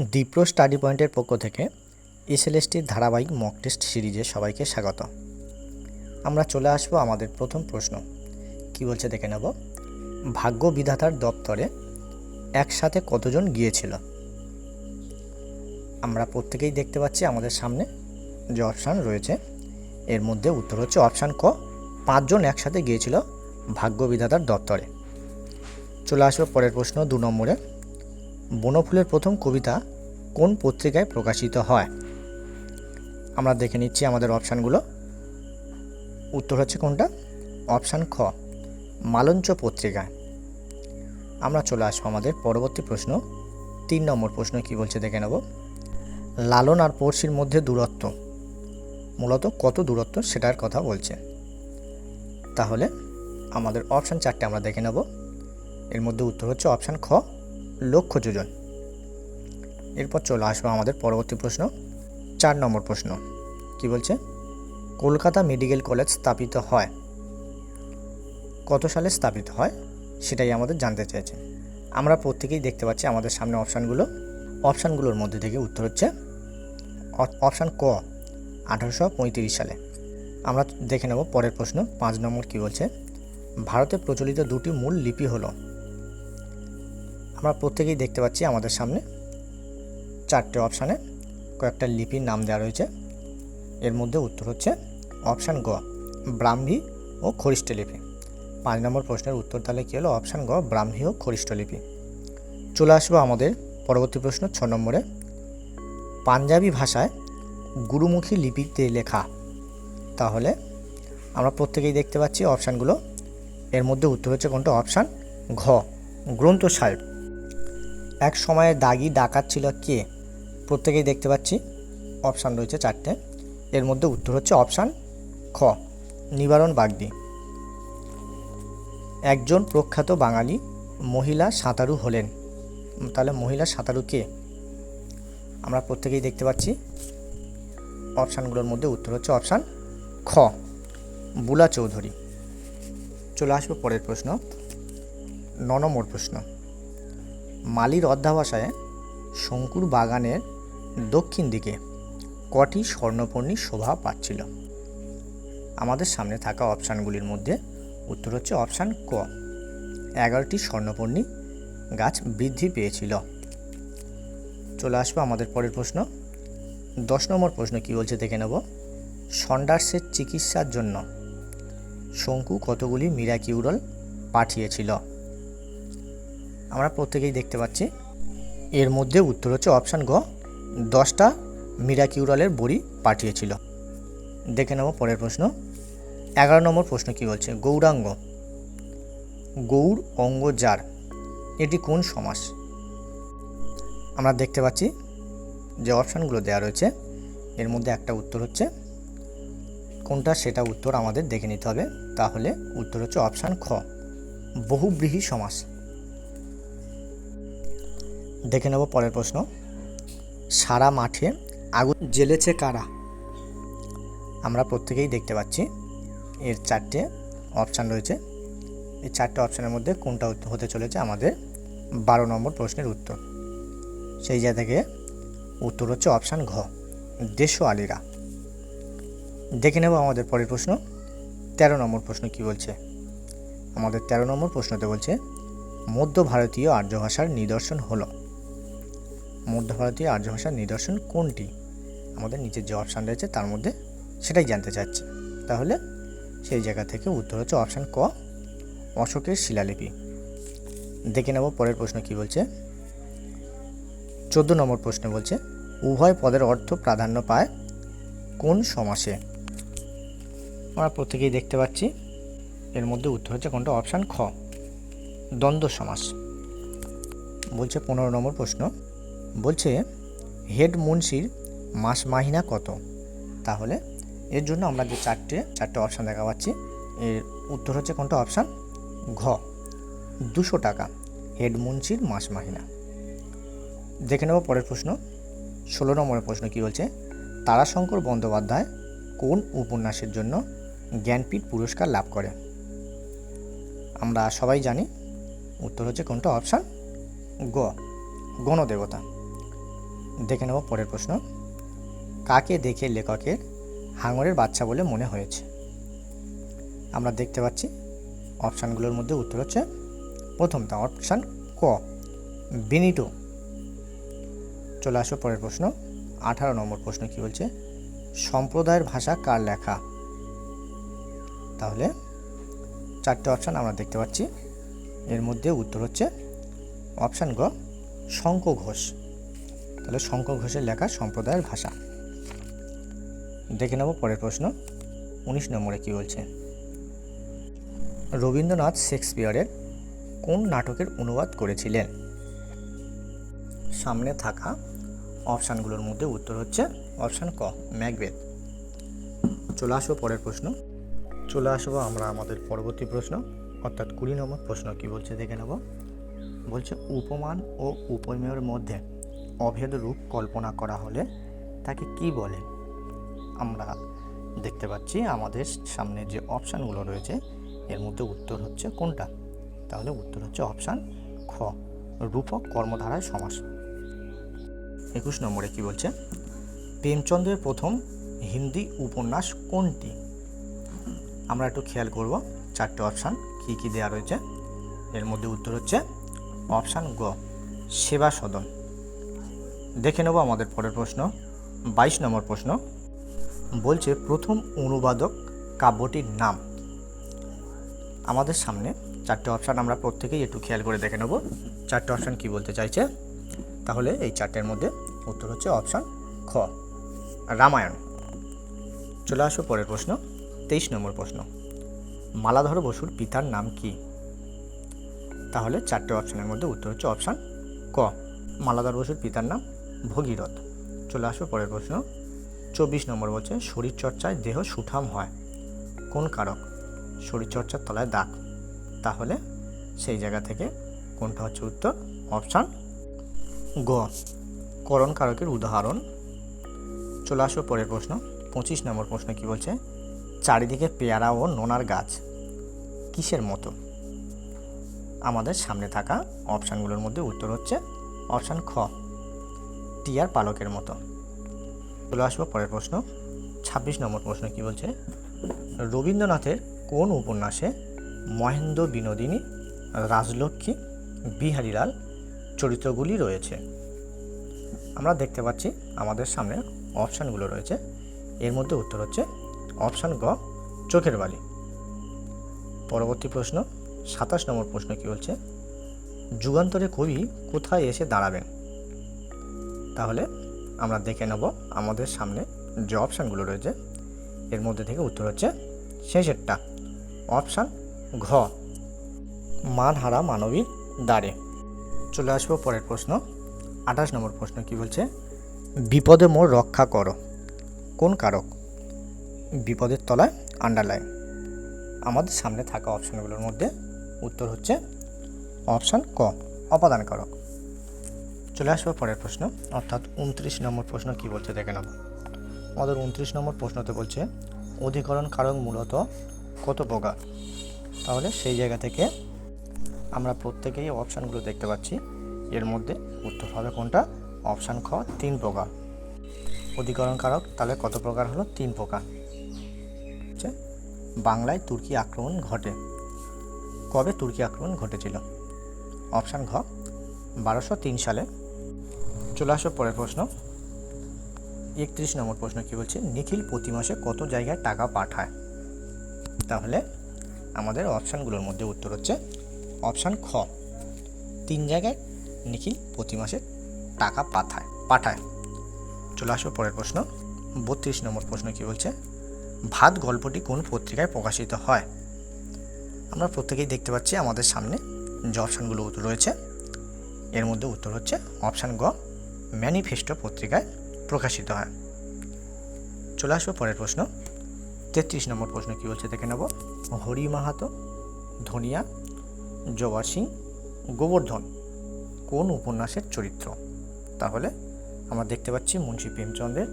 Dipra study পয়েন্টের পক্ষ থেকে এসএলএসটির ধারাবাহিক মক টেস্ট সিরিজে সবাইকে স্বাগত। আমরা চলে আসব আমাদের প্রথম প্রশ্ন। কি বলছে দেখে নেব। ভাগ্য বিধাতার দপ্তরে একসাথে কতজন গিয়েছিল? আমরা প্রত্যেকেই দেখতে পাচ্ছি আমাদের সামনে যে অপশান রয়েছে। এর মধ্যে উত্তর হচ্ছে অপশান ক, পাঁচজন একসাথে গিয়েছিল ভাগ্য বিধাতার দপ্তরে। চলে আসব পরের প্রশ্ন দু নম্বরে। বনফুলের প্রথম কবিতা কোন পত্রিকায় প্রকাশিত হয়? আমরা দেখে নিচ্ছি আমাদের অপশানগুলো। উত্তর হচ্ছে কোনটা? অপশান খ, মালঞ্চ পত্রিকায় আমরা চলে আসব আমাদের পরবর্তী প্রশ্ন। তিন নম্বর প্রশ্ন কি বলছে দেখে নেব। লালন আর পড়শির মধ্যে দূরত্ব। মূলত কত দূরত্ব সেটার কথা বলছে। তাহলে আমাদের অপশান চারটে আমরা দেখে নেব। এর মধ্যে উত্তর হচ্ছে অপশান খ লক্ষ যোজন। এরপর চলে আসব আমাদের পরবর্তী প্রশ্ন। চার নম্বর প্রশ্ন। কি বলছে? কলকাতা মেডিকেল কলেজ স্থাপিত হয়। কত সালে স্থাপিত হয়? সেটাই আমাদের জানতে চাইছে। আমরা প্রত্যেকেই দেখতে পাচ্ছি আমাদের সামনে অপশানগুলো। অপশানগুলোর মধ্যে থেকে উত্তর হচ্ছে অপশান ক, আঠারোশো পঁয়ত্রিশ সালে। আমরা দেখে নেব পরের প্রশ্ন। পাঁচ নম্বর কি বলছে? ভারতে প্রচলিত দুটি মূল লিপি হলো। আমরা প্রত্যেকেই দেখতে পাচ্ছি আমাদের সামনে চারটে অপশানে কয়েকটা লিপির নাম দেওয়া রয়েছে। এর মধ্যে উত্তর হচ্ছে অপশান গ, ব্রাহ্মী ও খরিষ্ঠ লিপি। পাঁচ নম্বর প্রশ্নের উত্তর তাহলে কী হলো? অপশান গ, ব্রাহ্মী ও খরিষ্ঠ লিপি। চলে আসব আমাদের পরবর্তী প্রশ্ন ছ নম্বরে। পাঞ্জাবি ভাষায় গুরুমুখী লিপিতে লেখা। তাহলে আমরা প্রত্যেকেই দেখতে পাচ্ছি অপশানগুলো। এর মধ্যে উত্তর হচ্ছে কোনটা? অপশান ঘ গ্রন্থ সাহেব এক সময়ে দাগি ডাকাত ছিল কে? প্রত্যেকেই দেখতে পাচ্ছি। অপশান রয়েছে চারটে। এর মধ্যে উত্তর হচ্ছে অপশান খ, নিবারণ বাগদি। একজন প্রখ্যাত বাঙালি মহিলা সাঁতারু হলেন। তাহলে মহিলা সাঁতারু কে? আমরা প্রত্যেকেই দেখতে পাচ্ছি। অপশানগুলোর মধ্যে উত্তর হচ্ছে অপশান খ, বুলা চৌধুরী। চলে আসব পরের প্রশ্ন। ন নম্বর প্রশ্ন। মালির অধ্যাবসায়ে শঙ্কুর বাগানের দক্ষিণ দিকে কটি স্বর্ণপর্ণী শোভা পাচ্ছিল। আমাদের সামনে থাকা অপশানগুলির মধ্যে উত্তর হচ্ছে অপশান ক। এগারোটি স্বর্ণপর্ণী গাছ বৃদ্ধি পেয়েছিল। চলে আসব আমাদের পরের প্রশ্ন। দশ নম্বর প্রশ্ন কী বলছে দেখে নেব। সন্ডার্সের চিকিৎসার জন্য শঙ্কু কতগুলি মিরাকিউরল পাঠিয়েছিল? আমরা প্রত্যেকেই দেখতে পাচ্ছি। এর মধ্যে উত্তর হচ্ছে অপশান গ। দশটা মিরাকিউরালের বড়ি পাঠিয়েছিল। দেখে নেব পরের প্রশ্ন। এগারো নম্বর প্রশ্ন কি বলছে? গৌরাঙ্গ। গৌর অঙ্গ যার? এটি কোন সমাস? আমরা দেখতে পাচ্ছি যে অপশানগুলো দেওয়া রয়েছে। এর মধ্যে একটা উত্তর হচ্ছে। কোনটা? সেটা উত্তর আমাদের দেখে নিতে হবে। তাহলে উত্তর হচ্ছে অপশান খ। বহুব্রীহি সমাস। দেখে নেব পরের প্রশ্ন। সারা মাঠে আগুন জ্বেলেছে কারা? আমরা প্রত্যেকেই দেখতে পাচ্ছি। এর চারটে অপশান রয়েছে। এই চারটে অপশানের মধ্যে কোনটা হতে চলেছে আমাদের বারো নম্বর প্রশ্নের উত্তর। সেই জায়গা থেকে উত্তর হচ্ছে অপশান ঘ দেশ আলীরা দেখে নেব আমাদের পরের প্রশ্ন। তেরো নম্বর প্রশ্ন কি বলছে? আমাদের তেরো নম্বর প্রশ্নতে বলছে, মধ্য ভারতীয় আর্য ভাষার নিদর্শন হলো। মধ্য ভারতীয় আর্য ভাষার নিদর্শন কোনটি? আমাদের নিচের যে অপশান রয়েছে তার মধ্যে সেটাই জানতে চাচ্ছি। তাহলে সেই জায়গা থেকে উত্তর হচ্ছে অপশান ক, অশোকের শিলালিপি। দেখে নেব পরের প্রশ্ন কি বলছে। চোদ্দ নম্বর প্রশ্ন বলছে, উভয় পদের অর্থ প্রাধান্য পায় কোন সমাসে? আমরা প্রত্যেকেই দেখতে পাচ্ছি, এর মধ্যে উত্তর হচ্ছে কোনটা? অপশান খ, দ্বন্দ্ব সমাস। বলছে পনেরো নম্বর প্রশ্ন বলছে, হেড মুন্সির মাস মাহিনা কত? তাহলে এর জন্য আমরা যে চারটে চারটে অপশান দেখা পাচ্ছি, এর উত্তর হচ্ছে কোনটা? অপশান ঘ। দুশো টাকা হেড মুন্সির মাস মাহিনা। দেখে নেব পরের প্রশ্ন। ষোলো নম্বরের প্রশ্ন কি বলছে? তারাশঙ্কর বন্দ্যোপাধ্যায় কোন উপন্যাসের জন্য জ্ঞানপীঠ পুরস্কার লাভ করে? আমরা সবাই জানি, উত্তর হচ্ছে কোনটা? অপশান গ গণদেবতা। দেখে নেব পরের প্রশ্ন। কাকে দেখে লেখকের হাঙরের বাচ্চা বলে মনে হয়েছে? আমরা দেখতে পাচ্ছি, অপশানগুলোর মধ্যে উত্তর হচ্ছে প্রথমটা অপশান ক, বেনিটো। চলে আসো পরের প্রশ্ন, আঠারো নম্বর প্রশ্ন কি বলছে? সম্প্রদায়ের ভাষা কার লেখা? তাহলে চারটে অপশান আমরা দেখতে পাচ্ছি, এর মধ্যে উত্তর হচ্ছে অপশান গ শঙ্খ ঘোষ। তাহলে শঙ্কর ঘোষের লেখা সম্প্রদায়ের ভাষা। দেখে নেব পরের প্রশ্ন। উনিশ নম্বরে কি বলছে? রবীন্দ্রনাথ শেক্সপিয়ারের কোন নাটকের অনুবাদ করেছিলেন? সামনে থাকা অপশানগুলোর মধ্যে উত্তর হচ্ছে অপশান ক, ম্যাকবেথ। চলে আসব পরের প্রশ্ন। চলে আসব আমরা আমাদের পরবর্তী প্রশ্ন, অর্থাৎ কুড়ি নম্বর প্রশ্ন কি বলছে দেখে নেব। বলছে উপমান ও উপমেয়ের মধ্যে অভেদ রূপ কল্পনা করা হলে তাকে কি বলে? আমরা দেখতে পাচ্ছি আমাদের সামনে যে অপশানগুলো রয়েছে, এর মধ্যে উত্তর হচ্ছে কোনটা? তাহলে উত্তর হচ্ছে অপশান খ, রূপক কর্মধারায় সমাস। একুশ নম্বরে কি বলছে? প্রেমচন্দ্রের প্রথম হিন্দি উপন্যাস কোনটি? আমরা একটু খেয়াল করব, চারটে অপশান কী কী দেওয়া রয়েছে। এর মধ্যে উত্তর হচ্ছে অপশান গ, সেবা সদন। দেখে নেব আমাদের পরের প্রশ্ন। বাইশ নম্বর প্রশ্ন। বলছে, প্রথম অনুবাদক কাব্যটির নাম। আমাদের সামনে চারটে অপশান আমরা প্রত্যেকেই একটু খেয়াল করে দেখে নেব। চারটে অপশান কি বলতে চাইছে? তাহলে এই চারটের মধ্যে উত্তর হচ্ছে অপশান খ। রামায়ণ। চলে আসো পরের প্রশ্ন। তেইশ নম্বর প্রশ্ন। মালাধর বসুর পিতার নাম কি? তাহলে চারটে অপশানের মধ্যে উত্তর হচ্ছে অপশান ক। মালাধর বসুর পিতার নাম ভগীরথ। চলে আসো, পরের প্রশ্ন। চব্বিশ নম্বর বলছে, শরীরচর্চায় দেহ সুঠাম হয়। কোন কারক? শরীরচর্চার তলায় দাগ। তাহলে সেই জায়গা থেকে কোনটা হচ্ছে উত্তর? অপশান গ। করণ কারকের উদাহরণ। চলে আসো, পরের প্রশ্ন। পঁচিশ নম্বর প্রশ্ন কি বলছে? চারিদিকে পেয়ারা ও নোনার গাছ। কিসের মতো? আমাদের সামনে থাকা অপশানগুলোর মধ্যে উত্তর হচ্ছে অপশান খ। টিয়ার পালকের মতো। চলে আসব পরের প্রশ্ন। ছাব্বিশ নম্বর প্রশ্ন কি বলছে? রবীন্দ্রনাথের কোন উপন্যাসে মহেন্দ্র বিনোদিনী, রাজলক্ষ্মী, বিহারীলাল চরিত্রগুলি রয়েছে? আমরা দেখতে পাচ্ছি আমাদের সামনে অপশানগুলো রয়েছে। এর মধ্যে উত্তর হচ্ছে অপশান গ, চোখের বালি। পরবর্তী প্রশ্ন, সাতাশ নম্বর প্রশ্ন কি বলছে? যুগান্তরে কবি কোথায় এসে দাঁড়াবেন? তাহলে আমরা দেখে নেব আমাদের সামনে যে অপশানগুলো রয়েছে। এর মধ্যে থেকে উত্তর হচ্ছে শেষেরটা। অপশান ঘ, মানহারা মানবীর দ্বারে। চলে আসব পরের প্রশ্ন। আঠাশ নম্বর প্রশ্ন কি বলছে? বিপদে মোর রক্ষা করো। কোন কারক? বিপদের তলায়, আন্ডারলাইন। আমাদের সামনে থাকা অপশানগুলোর মধ্যে উত্তর হচ্ছে অপশান ক, অপাদান কারক। চলে আসব পরের প্রশ্ন। অর্থাৎ উনত্রিশ নম্বর প্রশ্ন কি বলছে দেখে নেব আমাদের উনত্রিশ নম্বর প্রশ্নতে বলছে, অধিকরণ কারক মূলত কত প্রকার? তাহলে সেই জায়গা থেকে আমরা প্রত্যেকেই অপশানগুলো দেখতে পাচ্ছি। এর মধ্যে উত্তর হবে কোনটা? অপশান খ, তিন প্রকার। অধিকরণ কারক, তাহলে কত প্রকার হলো? তিন প্রকার। বাংলায় তুর্কি আক্রমণ ঘটে। কবে তুর্কি আক্রমণ ঘটেছিল? অপশান ঘ, বারোশো তিন সালে চলে আসো, পরের প্রশ্ন। একত্রিশ নম্বর প্রশ্ন কী বলছে? নিখিল প্রতি মাসে কত জায়গায় টাকা পাঠায়? তাহলে আমাদের অপশানগুলোর মধ্যে উত্তর হচ্ছে অপশান খ। তিন জায়গায় নিখিল প্রতি মাসে টাকা পাঠায় পাঠায়। চলে আসো, পরের প্রশ্ন। বত্রিশ নম্বর প্রশ্ন কী বলছে? ভাত গল্পটি কোন পত্রিকায় প্রকাশিত হয়? আমরা প্রত্যেকেই দেখতে পাচ্ছি আমাদের সামনে যে অপশানগুলো রয়েছে, এর মধ্যে উত্তর হচ্ছে অপশান গ। ম্যানিফেস্টো পত্রিকায় প্রকাশিত হয়। চলে আসব পরের প্রশ্ন। তেত্রিশ নম্বর প্রশ্ন কী বলছে দেখে নেব। হরি মাহাতো, ধনিয়া জওয়ার সিং, গোবর্ধন কোন উপন্যাসের চরিত্র? তাহলে আমরা দেখতে পাচ্ছি মুন্সী প্রেমচন্দ্রের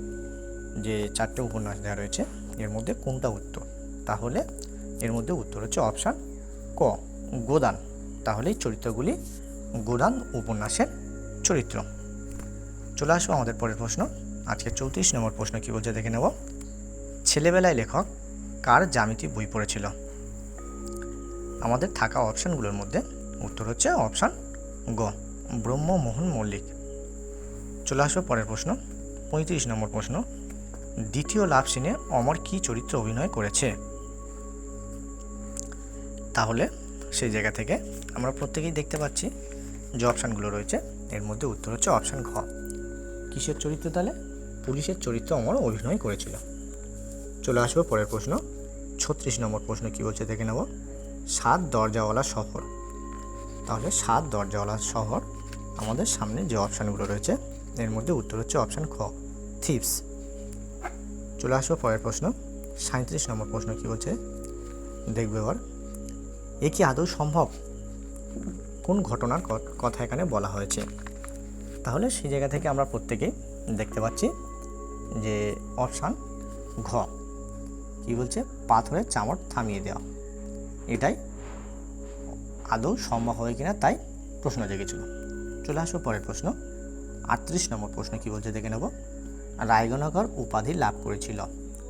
যে চারটে উপন্যাস দেওয়া রয়েছে, এর মধ্যে কোনটা উত্তর? তাহলে এর মধ্যে উত্তর হচ্ছে অপশান ক, গোদান। তাহলে চরিত্রগুলি গোদান উপন্যাসের চরিত্র। চলে আসব আমাদের পরের প্রশ্ন। আজকে চৌত্রিশ নম্বর প্রশ্ন কী বলছে দেখে নেব। ছেলেবেলায় লেখক কার জ্যামিতি বই পড়েছিল? আমাদের থাকা অপশানগুলোর মধ্যে উত্তর হচ্ছে অপশান গ, ব্রহ্মমোহন মল্লিক। চলে আসব পরের প্রশ্ন, পঁয়ত্রিশ নম্বর প্রশ্ন। দ্বিতীয় লাভ সিনে অমর কী চরিত্র অভিনয় করেছে? তাহলে সেই জায়গা থেকে আমরা প্রত্যেকেই দেখতে পাচ্ছি যে অপশানগুলো রয়েছে। এর মধ্যে উত্তর হচ্ছে অপশান ঘ। কিসের চরিত্র তাহলে? পুলিশের চরিত্র অমর অভিনয় করেছিল। চলে আসব পরের প্রশ্ন। ছত্রিশ নম্বর প্রশ্ন কী বলছে দেখে নেব। সাত দরজাওয়ালা শহর। তাহলে সাত দরজাওয়ালা শহর আমাদের সামনে যে অপশানগুলো রয়েছে, এর মধ্যে উত্তর হচ্ছে অপশান খ, থিপস। চলে আসব পরের প্রশ্ন। সাঁত্রিশ নম্বর প্রশ্ন কী বলছে? দেখবে এবার। এ কি আদৌ সম্ভব? কোন ঘটনার কথা এখানে বলা হয়েছে? তাহলে সেই জায়গা থেকে আমরা প্রত্যেকেই দেখতে পাচ্ছি যে অপশান ঘ। কী বলছে? পাথরের চামড় থামিয়ে দেওয়া। এটাই আদৌ সম্ভব হবে কিনা তাই প্রশ্ন জেগেছিল। চলে আসব পরের প্রশ্ন। আটত্রিশ নম্বর প্রশ্ন কী বলছে দেখে নেব। রায়গনগর উপাধি লাভ করেছিল।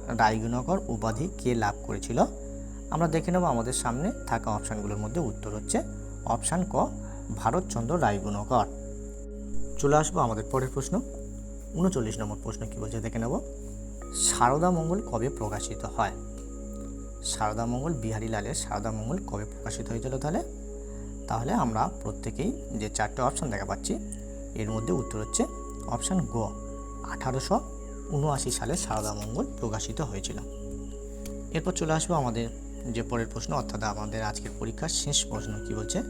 রায়গনগর উপাধি কে লাভ করেছিল? আমরা দেখে নেব আমাদের সামনে থাকা অপশানগুলোর মধ্যে উত্তর হচ্ছে অপশান ক, ভারতচন্দ্র রায়গুণকর। চলে আসব আমাদের পরের প্রশ্ন। উনচল্লিশ নম্বর প্রশ্ন কী বলছে দেখে নেব। সারদা মঙ্গল কবে প্রকাশিত হয়? সারদা মঙ্গল বিহারী লালের সারদা মঙ্গল কবে প্রকাশিত হয়েছিল তাহলে? তাহলে আমরা প্রত্যেকেই যে চারটে অপশান দেখা পাচ্ছি, এর মধ্যে উত্তর হচ্ছে অপশান গ আঠারোশো উনআশি সালে সারদা মঙ্গল প্রকাশিত হয়েছিল। এরপর চলে আসব আমাদের যে পরের প্রশ্ন, অর্থাৎ আমাদের আজকের পরীক্ষার শেষ প্রশ্ন কি বলছে?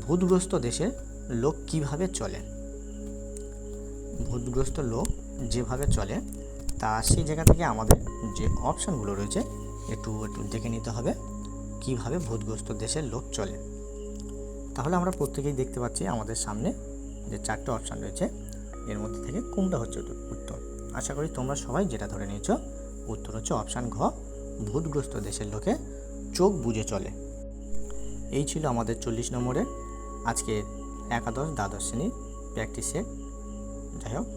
ভূতগ্রস্ত দেশের লোক কীভাবে চলে? ভূতগ্রস্ত লোক যেভাবে চলে, তা সেই জায়গা থেকে আমাদের যে অপশানগুলো রয়েছে, একটু একটু দেখে নিতে হবে কীভাবে ভূতগ্রস্ত দেশের লোক চলে। তাহলে আমরা প্রত্যেকেই দেখতে পাচ্ছি আমাদের সামনে যে চারটে অপশান রয়েছে। এর মধ্যে থেকে কোনটা হচ্ছে উত্তর- আশা করি তোমরা সবাই যেটা ধরে নিয়েছো, উত্তর হচ্ছে অপশান ঘ, ভূতগ্রস্ত দেশের লোকে চোখ বুঝে চলে। এই ছিল আমাদের চল্লিশ নম্বরের আজকে একাদশ দ্বাদশ শ্রেণির প্র্যাকটিসের যাই হোক।